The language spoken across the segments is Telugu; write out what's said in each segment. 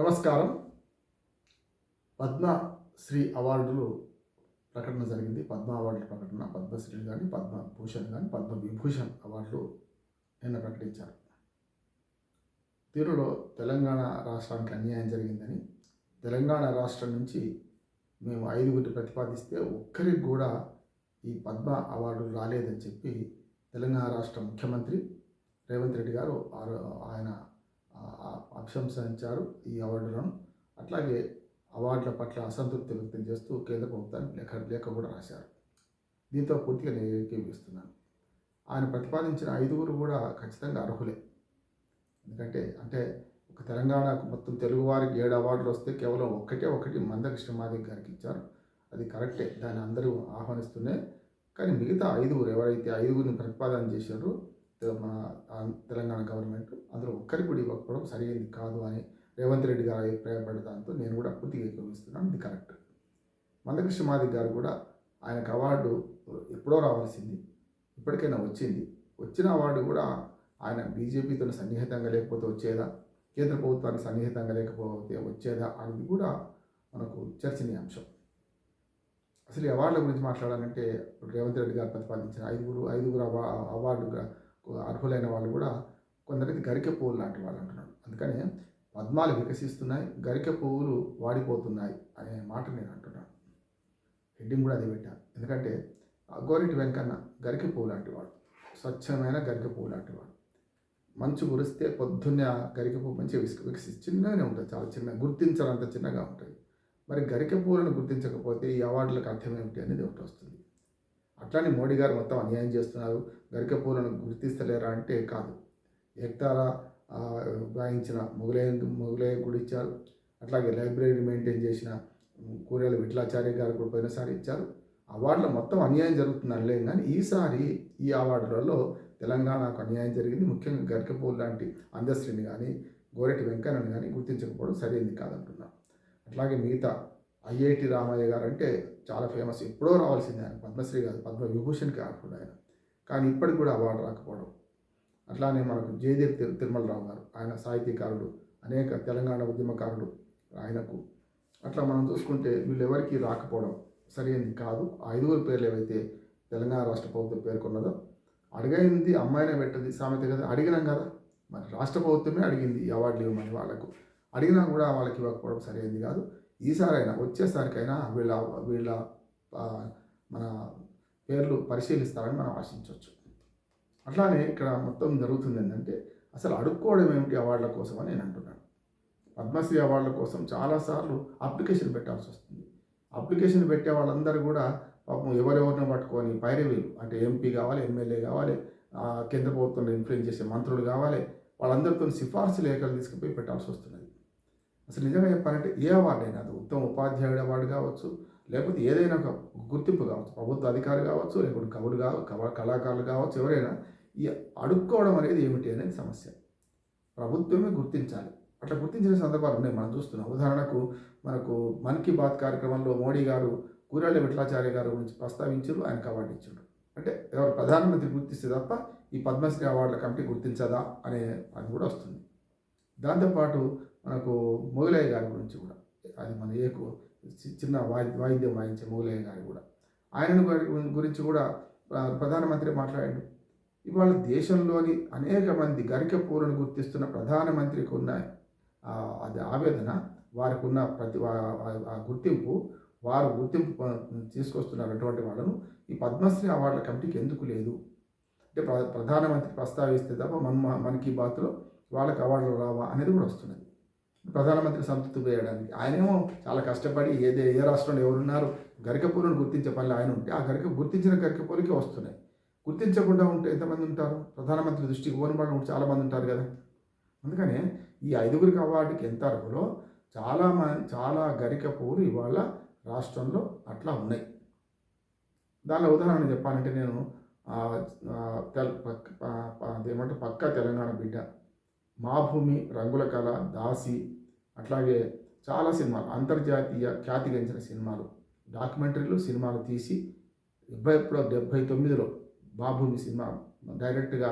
నమస్కారం. పద్మశ్రీ అవార్డులు ప్రకటన జరిగింది. పద్మ అవార్డుల ప్రకటన పద్మశ్రీ కానీ పద్మభూషణ్ కానీ పద్మ విభూషణ్ అవార్డులు నిన్న ప్రకటించారు. తీరులో తెలంగాణ రాష్ట్రానికి అన్యాయం జరిగిందని తెలంగాణ రాష్ట్రం నుంచి మేము ఐదుగురిని ప్రతిపాదిస్తే ఒక్కరికి కూడా ఈ పద్మ అవార్డులు రాలేదని చెప్పి తెలంగాణ రాష్ట్ర ముఖ్యమంత్రి రేవంత్ రెడ్డి గారు ఆయన అభిశంసించారు ఈ అవార్డులను. అట్లాగే అవార్డుల పట్ల అసంతృప్తి వ్యక్తం చేస్తూ కేంద్ర ప్రభుత్వానికి లేఖ లేఖ కూడా రాశారు. దీంతో పూర్తిగా నేను ఆయన ప్రతిపాదించిన ఐదుగురు కూడా ఖచ్చితంగా అర్హులే. ఎందుకంటే అంటే ఒక తెలంగాణకు మొత్తం తెలుగు వారికి ఏడు అవార్డులు వస్తే కేవలం ఒక్కటే ఒకటి మందకి శ్రీమాదేవి గారికి ఇచ్చారు. అది కరెక్టే. దాన్ని అందరూ ఆహ్వానిస్తూనే కానీ మిగతా ఐదుగురు ఎవరైతే ఐదుగురిని ప్రతిపాదన చేశారో మన తెలంగాణ గవర్నమెంట్ అందులో ఒక్కరికి కూడా ఇవ్వకపోవడం సరైనది కాదు అని రేవంత్ రెడ్డి గారు అభిప్రాయపడే దాంతో నేను కూడా పూర్తిగా ఏకీభవిస్తున్నాను ఇది కరెక్ట్. మందకృష్ణ మాదిక్ గారు కూడా ఆయనకు అవార్డు ఎప్పుడో రావాల్సింది ఇప్పటికైనా వచ్చింది. వచ్చిన అవార్డు కూడా ఆయన బీజేపీతో సన్నిహితంగా లేకపోతే వచ్చేదా? కేంద్ర ప్రభుత్వానికి సన్నిహితంగా లేకపోతే వచ్చేదా అనేది కూడా మనకు చర్చనీయాంశం అసలు ఈ అవార్డుల గురించి మాట్లాడాలంటే రేవంత్ రెడ్డి గారు ప్రతిపాదించిన ఐదుగురు ఐదుగురు అవా అవార్డు అర్హులైన వాళ్ళు కూడా కొందరికి గరికె పువ్వులు లాంటి వాళ్ళు అంటున్నాడు అందుకనే పద్మాలు వికసిస్తున్నాయి గరికె పువ్వులు వాడిపోతున్నాయి అనే మాట నేను అంటున్నాను. హెడ్డింగ్ కూడా అది పెట్టాను ఎందుకంటే ఆ వెంకన్న గరికె పువ్వు లాంటి వాడు స్వచ్ఛమైన గరికె పువ్వు లాంటి వాడు. మంచు కురిస్తే పొద్దున్నే ఆ గరికె పువ్వు మంచిగా విసి వికసి చిన్నగానే ఉంటుంది చాలా చిన్న గుర్తించాలంత చిన్నగా ఉంటుంది. మరి గరికె పువ్వులను గుర్తించకపోతే ఈ అవార్డులకు అర్థం ఏమిటి అనేది ఒకటి వస్తుంది. అట్లానే మోడీ గారు మొత్తం అన్యాయం చేస్తున్నారు. గరికపూలను గుర్తిస్తలేరా అంటే కాదు. ఎక్తారా ఆ, గాయించిన మొగలే మొగలే గుడి ఇచ్చారు. అట్లాగే లైబ్రరీ మెయింటైన్ చేసిన కూరలు విఠలాచార్య గారు కూడా పోయినసారి ఇచ్చారు. అవార్డులో మొత్తం అన్యాయం జరుగుతుందని లేదు కానీ ఈసారి ఈ అవార్డులలో తెలంగాణకు అన్యాయం జరిగింది. ముఖ్యంగా గరికపూలు లాంటి అందశ్రీని కానీ గోరెటి వెంకన్నని కానీ గుర్తించకపోవడం సరైంది కాదంటున్నాను అట్లాగే మిగతా ఐఐటి రామయ్య గారు అంటే చాలా ఫేమస్ ఎప్పుడో రావాల్సిందే ఆయన. పద్మశ్రీ కాదు పద్మ కాకుండా ఆయన. కానీ ఇప్పటికి కూడా అవార్డు రాకపోవడం. అట్లానే మనకు జయదేవ్ తిరు తిరుమలరావు గారు ఆయన సాహితీకారుడు అనేక తెలంగాణ ఉద్యమకారుడు ఆయనకు. అట్లా మనం చూసుకుంటే వీళ్ళు ఎవరికి రాకపోవడం సరైనది కాదు. ఆ ఐదుగురు పేర్లు ఏవైతే తెలంగాణ రాష్ట్ర ప్రభుత్వం పేర్కొన్నదో అడిగింది అమ్మాయినే పెట్టది సామెత కదా. అడిగినాం కదా. మరి రాష్ట్ర ప్రభుత్వమే అడిగింది అవార్డులు ఇవ్వమని వాళ్ళకు. అడిగినా కూడా వాళ్ళకి ఇవ్వకపోవడం సరైనది కాదు. ఈసారైనా వచ్చేసరికైనా వీళ్ళ వీళ్ళ మన పేర్లు పరిశీలిస్తారని మనం ఆశించవచ్చు. అట్లానే ఇక్కడ మొత్తం జరుగుతుంది ఏంటంటే అసలు అడుక్కోవడం ఏమిటి అవార్డుల కోసం అని నేను అంటున్నాను. పద్మశ్రీ అవార్డుల కోసం చాలాసార్లు అప్లికేషన్ పెట్టాల్సి వస్తుంది. అప్లికేషన్ పెట్టే వాళ్ళందరూ కూడా పాపం ఎవరెవరిని పట్టుకొని పైరవీలు అంటే ఎంపీ కావాలి ఎమ్మెల్యే కావాలి కేంద్ర ప్రభుత్వంలో ఇన్ఫ్లుయెన్స్ చేసే మంత్రులు కావాలి వాళ్ళందరితో సిఫార్సు లేఖలు తీసుకుపోయి పెట్టాల్సి వస్తుంది అసలు నిజంగా చెప్పాలంటే ఏ అవార్డు అయినా అది ఉత్తమ ఉపాధ్యాయుడు అవార్డు కావచ్చు లేకపోతే ఏదైనా ఒక గుర్తింపు కావచ్చు ప్రభుత్వ అధికారి కావచ్చు లేకపోతే కవులు కావచ్చు కవ- కళాకారులు కావచ్చు ఎవరైనా ఈ అడుక్కోవడం అనేది ఏమిటి అనేది సమస్య. ప్రభుత్వమే గుర్తించాలి. అట్లా గుర్తించిన సందర్భాలు ఉన్నాయి. మనం చూస్తున్నాం. ఉదాహరణకు మనకు మన్ కీ బాత్ కార్యక్రమంలో మోడీ గారు కూరాళ్ళ విఠలాచార్య గారి గురించి ప్రస్తావించారు. ఆయనకు అవార్డు ఇచ్చారు అంటే ఎవరు ప్రధానమంత్రి గుర్తిస్తే తప్ప ఈ పద్మశ్రీ అవార్డుల కమిటీ గుర్తించదా అనే అది కూడా వస్తుంది. దాంతోపాటు మనకు మొగలయ్య గారి గురించి కూడా అది మన ఏకు చి- చిన్న వాయి వాయిద్యం వాయించే మొగలయ్య గారి కూడా. ఆయన గురించి కూడా ప్రధానమంత్రి మాట్లాడాడు. ఇవాళ దేశంలోని అనేక మంది గరిక పూలను గుర్తిస్తున్న ప్రధానమంత్రికి ఉన్న అది ఆవేదన వారికి ఉన్న ప్రతి ఆ గుర్తింపు వారు గుర్తింపు తీసుకొస్తున్నారు తీసుకొస్తున్నటువంటి వాళ్ళను ఈ పద్మశ్రీ అవార్డుల కమిటీకి ఎందుకు లేదు? అంటే ప్ర ప్రధానమంత్రి ప్రస్తావిస్తే తప్ప మన మనకి కీ బాత్లో వాళ్ళకి అవార్డులు రావా అనేది కూడా వస్తున్నది. ప్రధానమంత్రి సంతృప్తి వేయడానికి ఆయనేమో చాలా కష్టపడి ఏదే ఏ రాష్ట్రంలో ఎవరున్నారు గరికపూలను గుర్తించే పనులు ఆయన ఉంటే ఆ గరిక గుర్తించిన గరికపూలకే వస్తున్నాయి. గుర్తించకుండా ఉంటే ఎంతమంది ఉంటారు? ప్రధానమంత్రి దృష్టికి ఓనబడి ఉంటే చాలామంది ఉంటారు కదా. అందుకనే ఈ ఐదుగురికి అవార్డుకి ఎంత అర్హులో చాలా మంది చాలా గరిక ఇవాళ రాష్ట్రంలో అట్లా ఉన్నాయి. దానిలో ఉదాహరణ చెప్పాలంటే నేను తెల్ పక్క అదేమంటే పక్క తెలంగాణ బిడ్డ. మా భూమి రంగుల కళ దాసి అట్లాగే చాలా సినిమాలు అంతర్జాతీయ ఖ్యాతిగంచిన సినిమాలు. డాక్యుమెంటరీలు సినిమాలు తీసి డెబ్బై ఎప్పుడో డెబ్బై తొమ్మిదిలో బాభూమి సినిమా డైరెక్ట్గా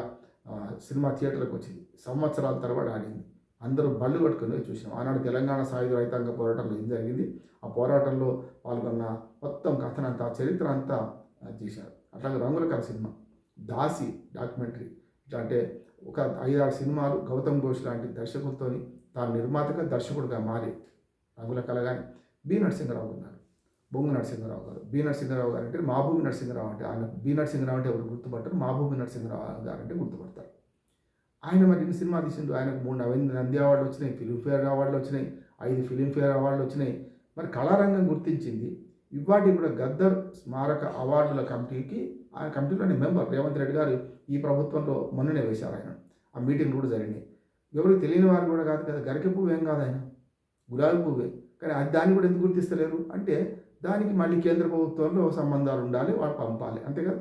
సినిమా థియేటర్కి వచ్చింది. సంవత్సరాల తర్వాత ఆడింది అందరూ బళ్ళు పట్టుకుని చూసాం ఆనాడు తెలంగాణ సాయుధ రైతాంగ పోరాటంలో ఏం జరిగింది? ఆ పోరాటంలో పాల్గొన్న మొత్తం కథనంతా చరిత్ర అంతా తీశారు అట్లాగే రంగుల కళ సినిమా దాసి డాక్యుమెంటరీ. అంటే ఒక ఐదారు సినిమాలు గౌతమ్ ఘోష్ లాంటి దర్శకులతోని తాను నిర్మాతగా దర్శకుడుగా మారి రంగుల కళ కానీ బి నరసింహరావు ఉన్నారు. బొంగు నరసింహరావు గారు. బి నరసింహరావు గారు అంటే మాభూమి నరసింహరావు అంటే ఆయన బి నరసింహరావు అంటే ఎవరు గుర్తుపడతారు మాభూమి నరసింహరావు గారు అంటే గుర్తుపడతారు. ఆయన మరి ఇన్ని సినిమా తీసిండు? ఆయనకు మూడు నవీన్ నంది అవార్డులు వచ్చినాయి ఫిలింఫేర్ అవార్డులు వచ్చినాయి ఐదు ఫిలింఫేర్ అవార్డులు వచ్చినాయి. మరి కళారంగం గుర్తించింది. ఇవాటి కూడా గద్దర్ స్మారక అవార్డుల కమిటీకి ఆ కమిటీలోని మెంబర్ రేవంత్ రెడ్డి గారు ఈ ప్రభుత్వంలో మొన్ననే వేశారు ఆయన. ఆ మీటింగ్ కూడా జరిగినాయి ఎవరికి తెలియని వారు కూడా కాదు కదా గరిక పువ్వు ఏం కాదు ఆయన? గులాబీ పువ్వే. కానీ అది దాన్ని కూడా ఎందుకు గుర్తిస్తలేరు? అంటే దానికి మళ్ళీ కేంద్ర ప్రభుత్వంలో సంబంధాలు ఉండాలి వాళ్ళు పంపాలి. అంతే కదా?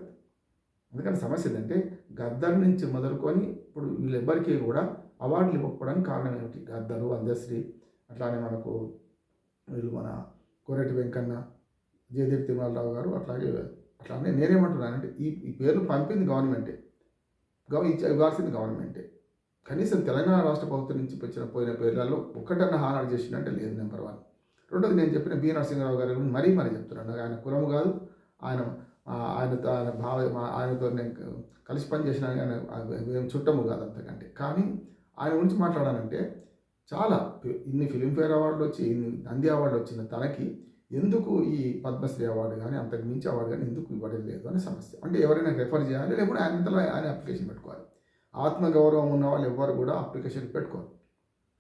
అందుకని సమస్య ఏంటంటే గద్దర్ నుంచి మొదలుకొని ఇప్పుడు వీళ్ళెవ్వరికీ కూడా అవార్డులు ఇవ్వకపోవడానికి కారణం ఏమిటి? గద్దరు అందశ్రీ అట్లానే మనకు వీళ్ళు మన కోరెటి వెంకన్న జయదేవ్ తిరుమలరావు గారు అట్లాగే అట్లానే నేనేమంటున్నానంటే ఈ ఈ పేర్లు పంపింది గవర్నమెంటే. గవ ఇవ్వాల్సింది గవర్నమెంటే. కనీసం తెలంగాణ రాష్ట్ర ప్రభుత్వం నుంచి వచ్చిన పోయిన పేర్లలో ఒక్కటన్నా హానాడు చేసిందంటే లేదు నెంబర్ వన్. రెండోది నేను చెప్పిన బి నరసింహరావు గారి గురించి మరీ మరీ చెప్తున్నాను ఆయన కులము కాదు ఆయన ఆయనతో ఆయన భావ ఆయనతో నేను కలిసి పనిచేసిన ఆయన ఏం చుట్టము కాదు అంతకంటే. కానీ ఆయన గురించి మాట్లాడాలంటే చాలా ఇన్ని ఫిలింఫేర్ అవార్డులు వచ్చి ఇన్ని నంది అవార్డు వచ్చిన తనకి ఎందుకు ఈ పద్మశ్రీ అవార్డు కానీ అంతకు మించి అవార్డు కానీ ఎందుకు ఇవ్వడం లేదు అనే సమస్య. అంటే ఎవరైనా రెఫర్ చేయాలి లేకపోతే ఆయనంతలో ఆయన అప్లికేషన్ పెట్టుకోవాలి. ఆత్మగౌరవం ఉన్న వాళ్ళు ఎవరు కూడా అప్లికేషన్ పెట్టుకోరు.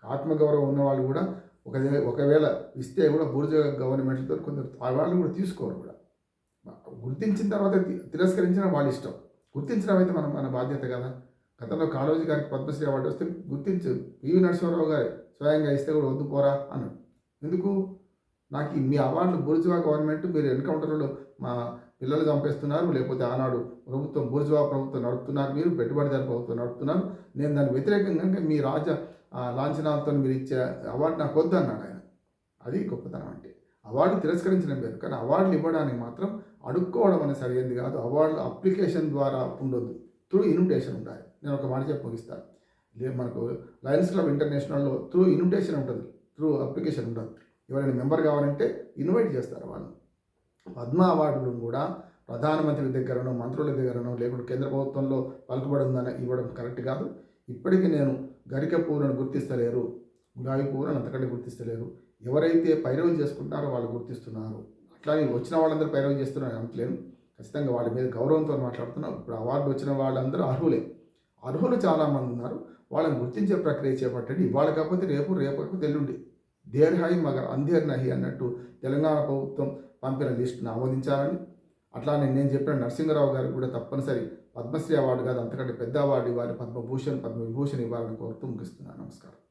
ఆత్మగౌరవం ఉన్న వాళ్ళు కూడా ఒక ఒకవేళ ఇస్తే కూడా బుర్జ గవర్నమెంట్తో కొందరు వాళ్ళు కూడా తీసుకోరు కూడా. గుర్తించిన తర్వాత తిరస్కరించిన వాళ్ళ ఇష్టం. గుర్తించడం అయితే మనం మన బాధ్యత కదా. గతంలో కాళోజీ గారికి పద్మశ్రీ అవార్డు వస్తే గుర్తించు. పివి నరసింహారావు గారు స్వయంగా ఇస్తే కూడా వద్దు పోరా అన్నాడు. ఎందుకు? నాకు మీ అవార్డులు బుర్జువా గవర్నమెంట్ మీరు ఎన్కౌంటర్లో మా పిల్లలు చంపేస్తున్నారు లేకపోతే ఆనాడు ప్రభుత్వం బుర్జువా ప్రభుత్వం నడుపుతున్నారు మీరు పెట్టుబడిదారు ప్రభుత్వం నడుపుతున్నారు. నేను దాని వ్యతిరేకంగా మీ రాజ లాంఛనాలతో మీరు ఇచ్చే అవార్డు నాకు వద్దు అన్నాడు ఆయన. అది గొప్పతనం అంటే. అవార్డు తిరస్కరించడం లేదు కానీ అవార్డులు ఇవ్వడానికి మాత్రం అడుక్కోవడం అనేది సరైనది కాదు. అవార్డులు అప్లికేషన్ ద్వారా ఉండొద్దు. త్రూ ఇన్విటేషన్ ఉండాలి. నేను ఒక మాట చెప్పి ముగిస్తాను మనకు లయన్స్ క్లబ్ ఇంటర్నేషనల్లో త్రూ ఇన్విటేషన్ ఉంటుంది. త్రూ అప్లికేషన్ ఉండదు ఎవరైనా మెంబర్ కావాలంటే ఇన్వైట్ చేస్తారు వాళ్ళు. పద్మ అవార్డులను కూడా ప్రధానమంత్రి దగ్గరనో మంత్రుల దగ్గరనో లేకుంటే కేంద్ర ప్రభుత్వంలో పలుకుబడిందని ఇవ్వడం కరెక్ట్ కాదు. ఇప్పటికీ నేను గరిక పూలను గుర్తిస్తలేరు గులాబీ పూలను అంతకంటే గుర్తిస్తలేరు. ఎవరైతే పైరవి చేసుకుంటారో వాళ్ళు గుర్తిస్తున్నారు. అట్లానే వచ్చిన వాళ్ళందరూ పైరవి చేస్తున్నారు అనట్లేను. ఖచ్చితంగా వాళ్ళ మీద గౌరవంతో మాట్లాడుతున్నాం. ఇప్పుడు అవార్డు వచ్చిన వాళ్ళందరూ అర్హులే. అర్హులు చాలామంది ఉన్నారు. వాళ్ళని గుర్తించే ప్రక్రియ చేపట్టండి. ఇవాళ కాకపోతే రేపు రేపు కాకపోతే ఎల్లుండి. దేర్ హై మగర్ అంధేర్ నహి అన్నట్టు తెలంగాణ ప్రభుత్వం పంపిన లిస్టును ఆమోదించాలని. అట్లానే నేను చెప్పిన నరసింహరావు గారికి కూడా తప్పనిసరి పద్మశ్రీ అవార్డు కాదు అంతకంటే పెద్ద అవార్డు ఇవ్వాలి పద్మభూషణ్ పద్మవిభూషణ్ ఇవ్వాలని కోరుతూ ముగిస్తున్నాను. నమస్కారం.